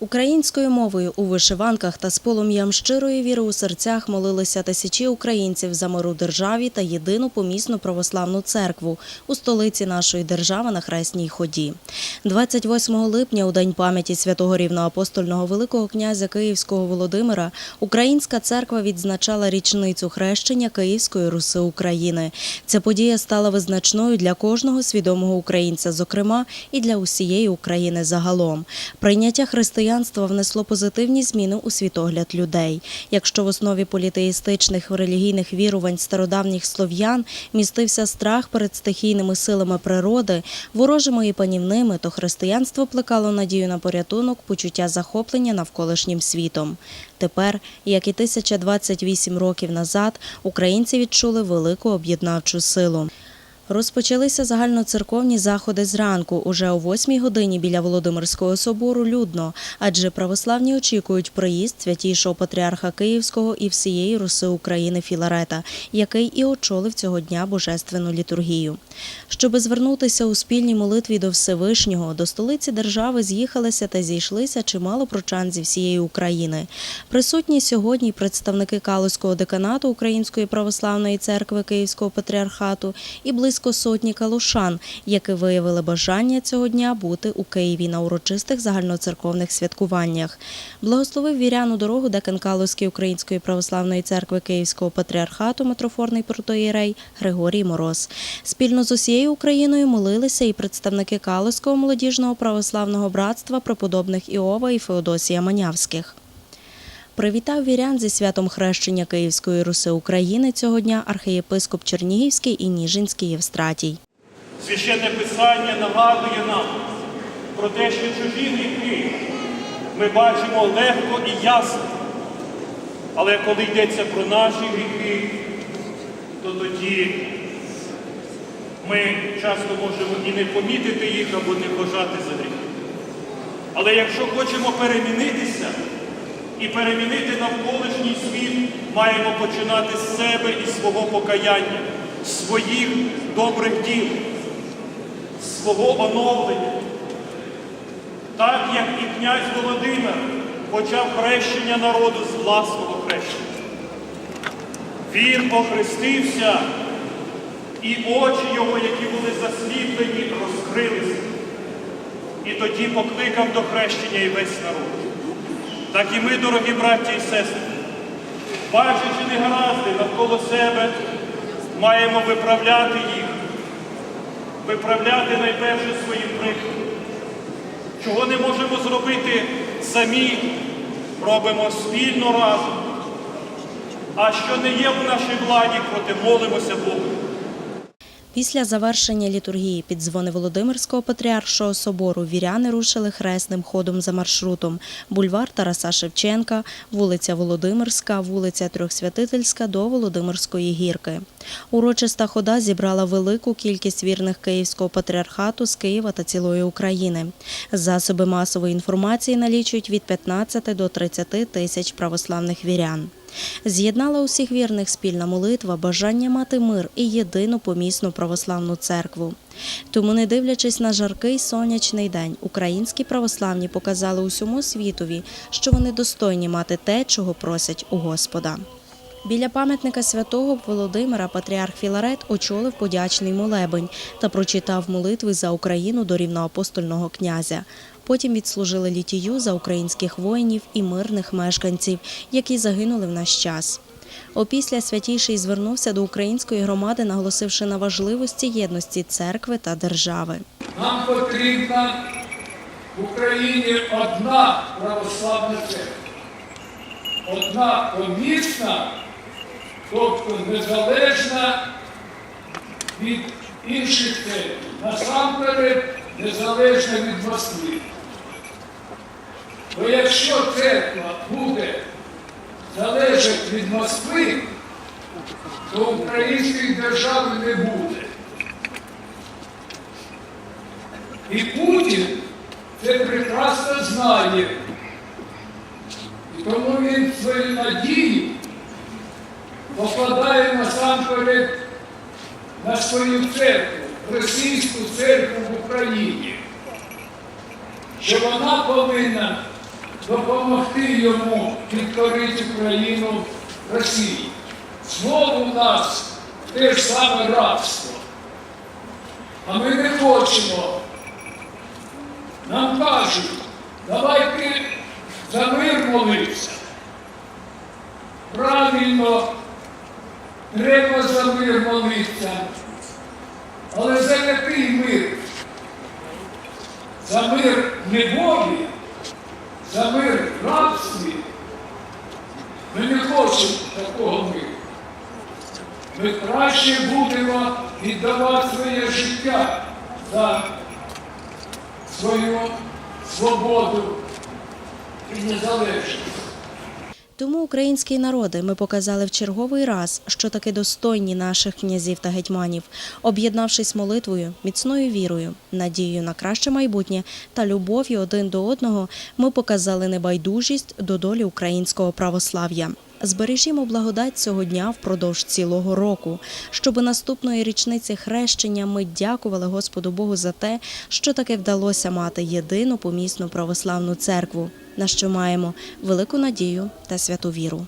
Українською мовою у вишиванках та з полум'ям щирої віри у серцях молилися тисячі українців за миру державі та єдину помісну православну церкву у столиці нашої держави на Хресній ході. 28 липня, у день пам'яті святого рівноапостольного великого князя Київського Володимира, Українська церква відзначала річницю хрещення Київської Руси України. Ця подія стала визначною для кожного свідомого українця, зокрема і для усієї України загалом. Прийняття християнства внесло позитивні зміни у світогляд людей. Якщо в основі політеїстичних релігійних вірувань стародавніх слов'ян містився страх перед стихійними силами природи, ворожими і панівними, то християнство плекало надію на порятунок, почуття захоплення навколишнім світом. Тепер, як і 1028 років назад, українці відчули велику об'єднавчу силу. Розпочалися загальноцерковні заходи зранку. Уже о 8 годині біля Володимирського собору людно, адже православні очікують приїзд святійшого патріарха Київського і всієї Руси України Філарета, який і очолив цього дня божественну літургію. Щоби звернутися у спільній молитві до Всевишнього, до столиці держави з'їхалися та зійшлися чимало прочан зі всієї України. Присутні сьогодні представники Калузького деканату Української православної церкви Київського патріархату і близько сотні калушан, які виявили бажання цього дня бути у Києві на урочистих загальноцерковних святкуваннях. Благословив вірян у дорогу декан Калузької Української православної церкви Київського патріархату митрофорний протоєрей Григорій Мороз. Спільно з усією Україною молилися і представники Калузького молодіжного православного братства преподобних Іова і Феодосія Манявських. Привітав вірян зі святом хрещення Київської Руси України цього дня архієпископ Чернігівський і Ніжинський Євстратій. Священне Писання нагадує нам про те, що чужі гріхи ми бачимо легко і ясно. Але коли йдеться про наші гріхи, то тоді ми часто можемо і не помітити їх або не вважати за гріхи. Але якщо хочемо перемінитися і перемінити навколишній світ, маємо починати з себе і свого покаяння, своїх добрих діл, свого оновлення. Так як і князь Володимир почав хрещення народу з власного хрещення. Він охрестився, і очі його, які були засліплені, розкрилися. І тоді покликав до хрещення і весь народ. Так і ми, дорогі браті і сестри, бачачи негаразди навколо себе, маємо виправляти їх, виправляти найперше своїм прикладом. Чого не можемо зробити самі, робимо спільно разом. А що не є в нашій владі, проте молимося Богу. Після завершення літургії під дзвони Володимирського патріаршого собору віряни рушили хресним ходом за маршрутом бульвар Тараса Шевченка, вулиця Володимирська, вулиця Трьохсвятительська до Володимирської гірки. Урочиста хода зібрала велику кількість вірних Київського патріархату з Києва та цілої України. Засоби масової інформації налічують від 15 до 30 тисяч православних вірян. З'єднала усіх вірних спільна молитва, бажання мати мир і єдину помісну православну церкву. Тому, не дивлячись на жаркий сонячний день, українські православні показали усьому світові, що вони достойні мати те, чого просять у Господа. Біля пам'ятника святого Володимира патріарх Філарет очолив подячний молебень та прочитав молитви за Україну до рівноапостольного князя. Потім відслужили літію за українських воїнів і мирних мешканців, які загинули в наш час. Опісля святійший звернувся до української громади, наголосивши на важливості єдності церкви та держави. Нам потрібна в Україні одна православна церква. Одна помісна, тобто незалежна від інших церкв. Насамперед незалежна від Москви. Бо якщо церква буде залежати від Москви, то української держави не буде. І Путін це прекрасно знає. І тому він свої надії покладає насамперед на свою церкву, російську церкву в Україні, що вона повинна допомогти йому підкорити Україну Росії. Знову в нас те ж саме рабство. А ми не хочемо. Нам кажуть, давайте за мир молитися. Правильно, треба за мир молитися. Але за який мир? За мир неволі, за мир в рабстві. Ми не хочемо такого миру. Ми краще будемо віддавати своє життя за свою свободу і незалежність. Тому українські народи ми показали в черговий раз, що таки достойні наших князів та гетьманів, об'єднавшись молитвою, міцною вірою, надією на краще майбутнє та любов'ю один до одного, ми показали небайдужість до долі українського православ'я. Збережімо благодать цього дня впродовж цілого року, щоб наступної річниці хрещення ми дякували Господу Богу за те, що таки вдалося мати єдину помісну православну церкву, на що маємо велику надію та святу віру.